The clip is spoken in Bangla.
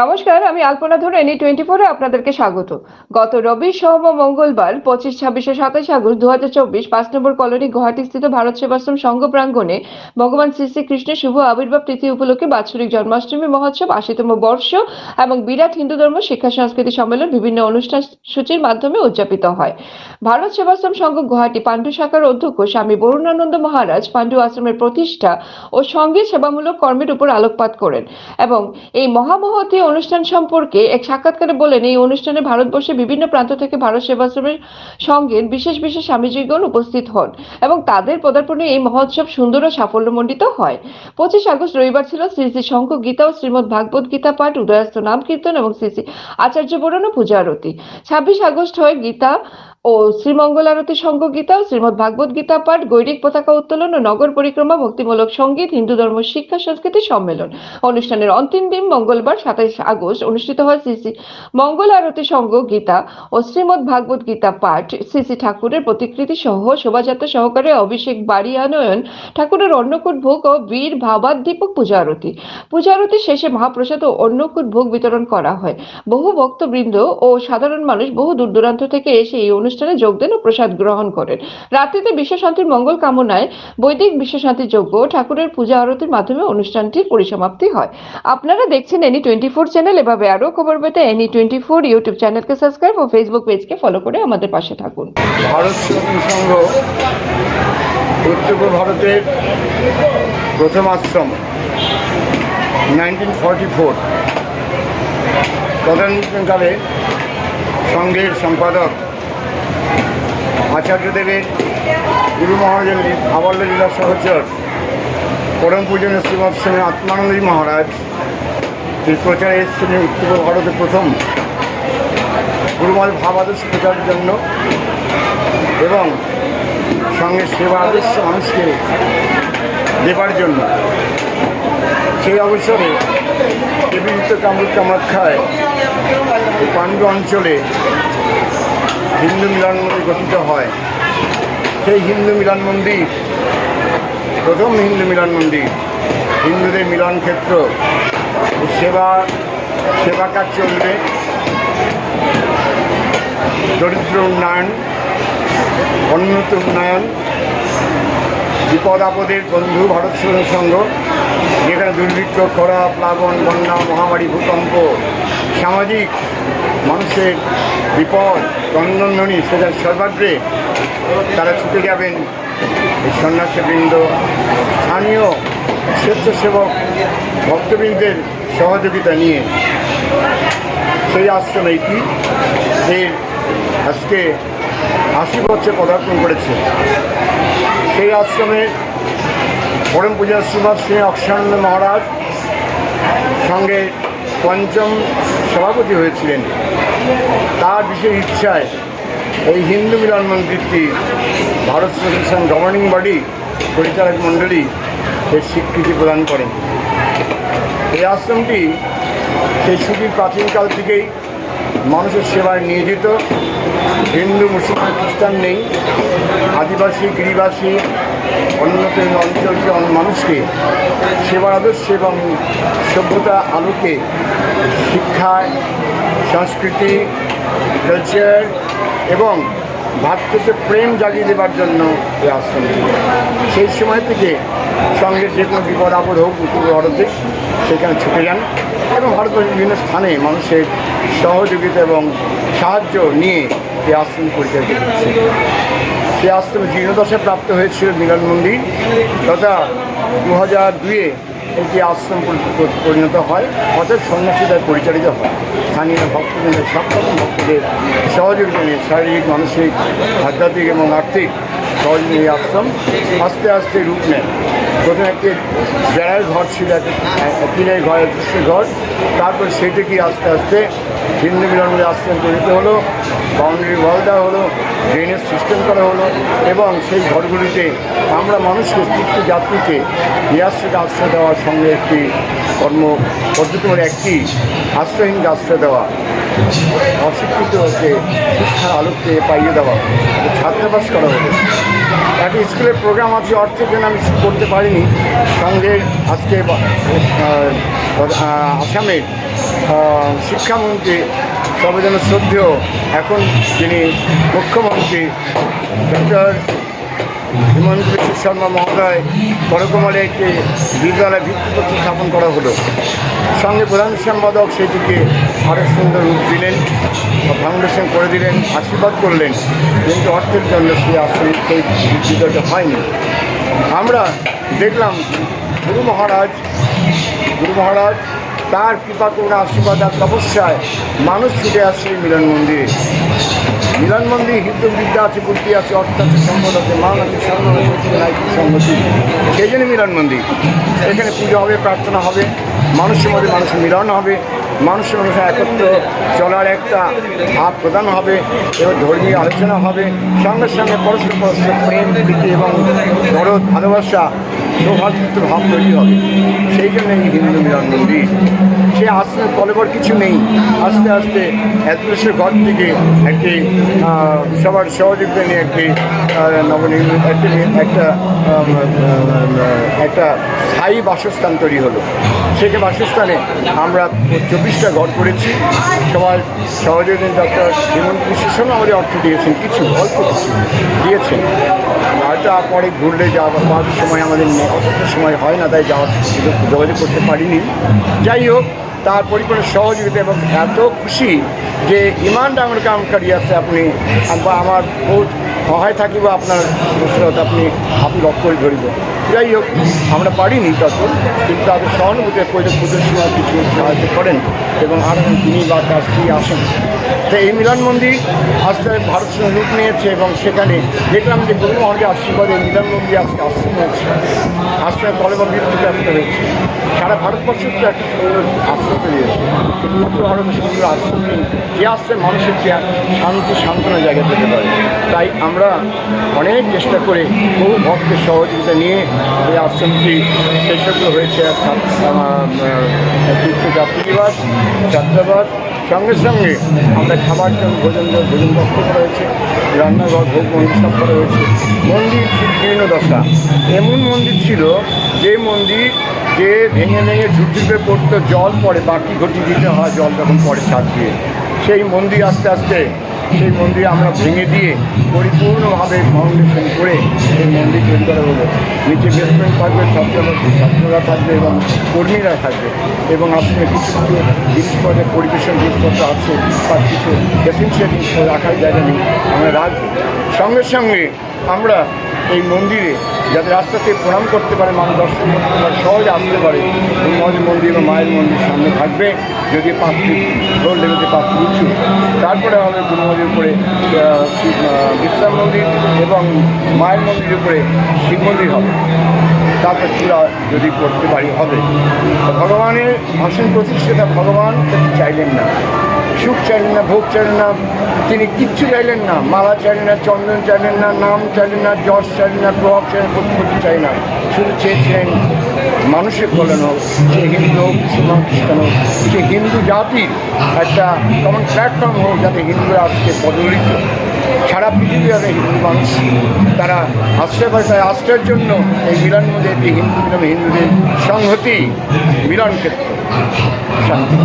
নমস্কার, আমি আলপনা ধরে এনি টোয়েন্টি ফোরে আপনাদেরকে স্বাগত। গত রবি ও মঙ্গলবার, পঁচিশ, ছাব্বিশে সাতাশ আগস্ট দু হাজার চব্বিশ, পাঁচ নম্বর কলোনি গুয়াহাটি স্থিত ভারত সেবাশ্রম সংঘ প্রাঙ্গণে ভগবান শ্রী শ্রী কৃষ্ণের শুভ আবির্ভাব তিথি উপলক্ষে বাৎসরিক জন্মাষ্টমী মহোৎসব, আশিতম বর্ষ এবং বিরাট হিন্দু ধর্ম, শিক্ষা, সংস্কৃতি সম্মেলন, বিভিন্ন অনুষ্ঠান সূচির মাধ্যমে উদযাপিত হয়। ভারত সেবাশ্রম সংঘ গুয়াহাটি পাণ্ডু শাখার অধ্যক্ষ স্বামী বরুণানন্দ মহারাজ পাণ্ডু আশ্রমের প্রতিষ্ঠা ও সঙ্গে সেবামূলক কর্মের উপর আলোকপাত করেন এবং এই মহামহতী অনুষ্ঠান সম্পর্কে এক সাক্ষাৎকারে বলেন, এই অনুষ্ঠানে ভারতবর্ষের বিভিন্ন প্রান্ত থেকে ভারত সেবাশ্রমের সঙ্গে বিশেষ বিশেষ স্বামীজিগণ উপস্থিত হন এবং তাদের পদার্পণে এই মহোৎসব সুন্দর ও সাফল্যমণ্ডিত হয়। পঁচিশ আগস্ট রবিবার ছিল শ্রী শ্রী শঙ্খ গীতা ও শ্রীমদ ভাগবত গীতা পাঠ, উদয়াস্ত নাম কীর্তন এবং শ্রী শ্রী আচার্য বরণ ও পূজা আরতি। ছাব্বিশ আগস্ট হয় গীতা ও শ্রীমঙ্গল আরতি সংঘ গীতা ও শ্রীমদ ভাগবত গীতা পাঠ, গৈরিক পতাকা উত্তোলন ও নগর পরিক্রমা, ভক্তিমূলক সংগীত, হিন্দু ধর্ম, শিক্ষা, সংস্কৃতি সম্মেলন। অনুষ্ঠানের অন্তিম দিন মঙ্গলবার, সাতাইশ আগস্ট, অনুষ্ঠিত হয় শ্রী মঙ্গল আরতি সংঘ গীতা ও শ্রীমদ ভাগবত গীতা পাঠ। শ্রী শ্রী ঠাকুরের প্রতিকৃতি সহ শোভাযাত্রা সহকারে অভিষেক বাড়ি আনয়ন ঠাকুরের অন্নকূট ভোগ ও বীর ভাবাদীপক পূজা আরতি। পূজা আরতি শেষে মহাপ্রসাদ ও অন্নকূট ভোগ বিতরণ করা হয়। বহু ভক্তবৃন্দ ও সাধারণ মানুষ বহু দূর দূরান্ত থেকে এসে এই অনুষ্ঠানে যোগ দেন ও প্রসাদ গ্রহণ করেন। রাত্রিতে বিশ্বশান্তির মঙ্গল কামনায় বৈদিক বিশ্বশান্তি যজ্ঞ ঠাকুরের পূজা আরতির মাধ্যমে অনুষ্ঠানটির পরিসমাপ্তি হয়। আপনারা দেখছেন এনি টোয়েন্টি ফোর চ্যানেল, এভাবে আরও খবর পেতে এনি টোয়েন্টি ফোর ইউটিউব চ্যানেলকে সাবস্ক্রাইব ও ফেসবুক পেজকে ফলো করে আমাদের পাশে থাকুন। সংঘ উত্তর ভারতের প্রথম আশ্রম নাইনটিন ফর্টি ফোর তদানীন্তনকালে সংঘের সম্পাদক আচার্যদেবের গুরু মহারাজের আবল্য লীলা সহচর পরম পূজনীয় শ্রীমৎ আত্মানন্দী মহারাজ তিনি প্রচারে এসেছিলেন উত্তর ভারতে প্রথম। গুরুময় ভাবাদর্শ প্রচারের জন্য এবং সঙ্গে সেবা আদর্শ মানুষকে দেবার জন্য। সেই অবসরে দেবীযুক্ত কামরূপ কামাখ্যায় পাণ্ডু অঞ্চলে হিন্দু মিলন মন্দির গঠিত হয়। সেই হিন্দু মিলন মন্দির, প্রথম হিন্দু মিলন মন্দির, হিন্দুদের মিলন ক্ষেত্র। সেবা সেবা কাজ চলবে। দরিদ্র উন্নয়ন উন্নত উন্নয়ন বিপদ আপদের বন্ধু ভারত সংঘ যেখানে দুর্ভিক্ষ, খরা, প্লাবন, বন্যা, মহামারী, ভূকম্প সামাজিক, মানুষের বিপদ, ক্রন্দনধ্বনি সেটা সর্বাগ্রে তারা ছুটে যাবেন। এই সন্ন্যাসীবৃন্দ, স্থানীয় স্বেচ্ছাসেবক ভক্তবৃন্দের সহযোগিতা নিয়ে সেই আশ্রম এইটি এর আজকে আশি বছর পদার্পণ করেছে। সেই আশ্রমে পরম পূজা শ্রীমৎ শ্রী অক্ষানন্দ মহারাজ সঙ্গে পঞ্চম সভাপতি হয়েছিলেন। তার বিশেষ ইচ্ছায় এই হিন্দু মিলন মন্দিরটি ভারত সলিউশন গভর্নিং বডি পরিচালক মণ্ডলী এর স্বীকৃতি প্রদান করেন। এই আশ্রমটি সেই প্রাচীনকাল থেকেই মানুষের সেবায় নিয়োজিত। হিন্দু, মুসলমান, খ্রিস্টান নেই। আদিবাসী, গিরিবাসী, অন্যত অঞ্চলকে মানুষকে সেবার আদর্শ এবং সভ্যতা আলোকে শিক্ষায় সংস্কৃতি কালচার এবং ভারতকে প্রেম জাগিয়ে দেবার জন্য এই আশ্রমটি সেই সময় থেকে সঙ্গে যে কোনো বিপদ, আপদ হোক, উত্তর ভারতে সেখানে ছুটে যান এবং ভারতবর্ষের বিভিন্ন স্থানে মানুষের সহযোগিতা এবং সাহায্য নিয়ে এই আশ্রম পরিচালিত হচ্ছে সেই আশ্রমে জীর্ণদশায় প্রাপ্ত হয়েছিল মিলন মন্দির, তথা দু হাজার দুয়ে এটি আশ্রম পরিণত হয়, অর্থাৎ সন্ন্যাসীদের পরিচালিত হয়। স্থানীয় ভক্তদের সব রকম ভক্তদের সহযোগিতা নিয়ে শারীরিক, মানসিক, আধ্যাত্মিক এবং আর্থিক সহযোগী এই আশ্রম আস্তে আস্তে রূপ নেয় প্রথমে একটি বেড়ার ঘর ছিল টিনের ঘর, একটা ঘর। তারপর সেটিকে আস্তে আস্তে হিন্দু মিলনের আশ্রম পরিণত হলো, বাউন্ডারি ওয়াল দেওয়া হলো ড্রেনের সিস্টেম করা হলো এবং সেই ঘরগুলিতে আমরা মানুষকে তীর্থ যাত্রীকে নিরাশ্রিত আশ্রয় দেওয়ার সঙ্গে একটি কর্ম পদ্ধতি একটি আশ্রয়হীনকে আশ্রয় দেওয়া। অশিক্ষিতকে শিক্ষার আলোকে পাইয়ে দেওয়া ছাত্রাবাস করা হলো। একটা স্কুলের প্রোগ্রাম আছে, অর্থের জন্য আমি করতে পারিনি। সঙ্গে আজকে আসামের শিক্ষামন্ত্রী সর্বজন শ্রদ্ধেয়, এখন যিনি মুখ্যমন্ত্রী, ডক্টর হিমন্ত বিশ্ব শর্মা মহোদয় বড়কমলে একটি বিদ্যালয় ভিত্তিপ্রস্তর স্থাপন করা হলো। সঙ্গে প্রধান সম্পাদক সেটিকে আরও সুন্দর রূপ দিলেন ফাউন্ডেশন করে দিলেন, আশীর্বাদ করলেন, কিন্তু অর্থের জন্য সে আসলে সেই হয়নি। আমরা দেখলাম গুরু মহারাজ গুরু মহারাজ তার কৃপা করুণা, আশীর্বাদ আর তপস্যায় মানুষ ছুটে আসছে মিলন মন্দিরে। মিলন মন্দির, হিন্দু বিদ্যা আছে বুদ্ধি আছে, অর্থ আছে, সম্পদ আছে মান আছে সম্মান আছে নাইতিক সেই জন্য মিলন মন্দির। এখানে পুজো হবে, প্রার্থনা হবে, মানুষের মধ্যে মানুষের মিলন হবে, মানুষের মানুষের একত্র চলার একটা ভাব প্রদান হবে এবং ধর্মীয় আলোচনা হবে, সঙ্গে সঙ্গে পরস্পর পরস্পর প্রেম, প্রীতি এবং দরদ ভালোবাসা সৌভাগ্যযুক্ত ভাব তৈরি হবে। সেই জন্য এই হিন্দু মিলন মন্দির। সে আশ্রমের কলেবর কিছু নেই। আস্তে আস্তে এতদেশের ঘর থেকে একটি সবার সহযোগিতা নিয়ে একটি নবনির্মিত, একটি, একটা স্থায়ী বাসস্থান তৈরি হলো। সেটা বাসস্থানে আমরা চব্বিশটা ঘর করেছি। সবার সহযোগিতা ডক্টর হেমন্ত শর্মা আমাদের অর্থ দিয়েছেন। কিছু, অল্প কিছু দিয়েছেন। হয়তো পরে ঘুরলে যাওয়া যাওয়ার সময় আমাদের অতটা সময় হয় না, তাই যাওয়ার যোগাযোগ করতে পারিনি। যাই হোক, তার পরিপূর্ণ সহযোগিতা এবং এত খুশি যে ইমান ডাঙর কাম আছে আপনি আম- আমার বহুত সহায় থাকিব, আপনার ওসরত আপনি আপনি লক্ষ্য করে ধরিব। যাই হোক, আমরা পারিনি তত কিন্তু তাদের সহানুভূতি পুজোর সময় কিছু সাহায্য করেন এবং আর তিনি বা তার আসেন। তো এই মিলন মন্দির আস্তে ভারত রূপ নিয়েছে এবং সেখানে দেখলাম যে গুরু মহারাজের আশীর্বাদে মিলন মন্দির আজকে আশ্রম হয়েছে আশ্রমে কলেবা বিরুদ্ধে আসতে হয়েছে। সারা ভারতবর্ষের তো একটা সুন্দর তৈরি হয়েছে। উত্তর ভারতে সুন্দর আশ্রম নেই। যে আশ্রমে মানুষের যে শান্তি সান্ত্বনা জায়গা পেতে পারে। তাই আমরা অনেক চেষ্টা করে বহু ভক্তের সহযোগিতা নিয়ে এই আশ্রমটি শেষজ্ঞ হয়েছে। তীর্থযাত্রীবাস যাত্রাবাস সঙ্গে সঙ্গে আমরা খাবার জন্য ভোজন ভোজন বক্ত করা হয়েছে রান্নাঘর, ভোগ মন্দির করা হয়েছে মন্দির ঠিক জীর্ণদশা এমন মন্দির ছিল যে মন্দির যে ভেঙে ভেঙে ঝুঁকিতে পড়তো জল পড়ে, বাকি ঘটি দিতে হয়, জল যখন পড়ে ছাদ দিয়ে। সেই মন্দির আস্তে আস্তে সেই মন্দির আমরা ভেঙে দিয়ে পরিপূর্ণভাবে ফাউন্ডেশন করে সেই মন্দির তৈরি করা হলো নিচে বেসমেন্ট থাকবে ছাত্ররা ছাত্ররা থাকবে এবং কর্মীরা থাকবে এবং আসলে কিছু কিছু জিনিসপত্রের পরিবেশন জিনিসপত্র আছে তার কিছু এসেন্সিয়াল জিনিস রাখার জায়গা নেই, আমরা রাখব। সঙ্গে সঙ্গে আমরা এই মন্দিরে যাতে রাস্তা থেকে প্রণাম করতে পারে মানুষ দর্শন করতে পারে, সহজে আসতে পারে, মহাদেব মন্দির বা মায়ের মন্দির সামনে থাকবে। যদি পাঁচ ফিট ফ্লোর লেভেলে পাঁচ ফিট উঁচু, তারপরে হবে গুরুমন্দির উপরে বিশ্রাম মন্দির এবং মায়ের মন্দিরের উপরে শিব মন্দির হবে। তারপর চূড়া যদি করতে পারি, হবে। ভগবানের আসন প্রতিষ্ঠাতা ভগবান চাইলেন না। সুখ চাইলেন না, ভোগ চাইলেন না, তিনি কিচ্ছু চাইলেন না। মালা চাইলেন না, চন্দন চাইলেন না, নাম চাইলেন না, যশ চাইলেন না, প্রভাব চাইলেন প্রতিপত্তি চাই না। শুধু চেয়েছিলেন মানুষের কল্যাণ হোক, সে হিন্দু হোক, মুসলমান, খ্রিস্টান হোক, সে হিন্দু জাতির একটা কমন প্ল্যাটফর্ম হোক যাতে হিন্দুরা আজকে পদলিত সারা পৃথিবী যাতে হিন্দু মানুষ তারা আশ্রয় পায়, তাই আশ্রয়ের জন্য এই মিলন মধ্যে একটি হিন্দু নামে হিন্দুদের সংহতি মিলন ক্ষেত্র। শান্তি।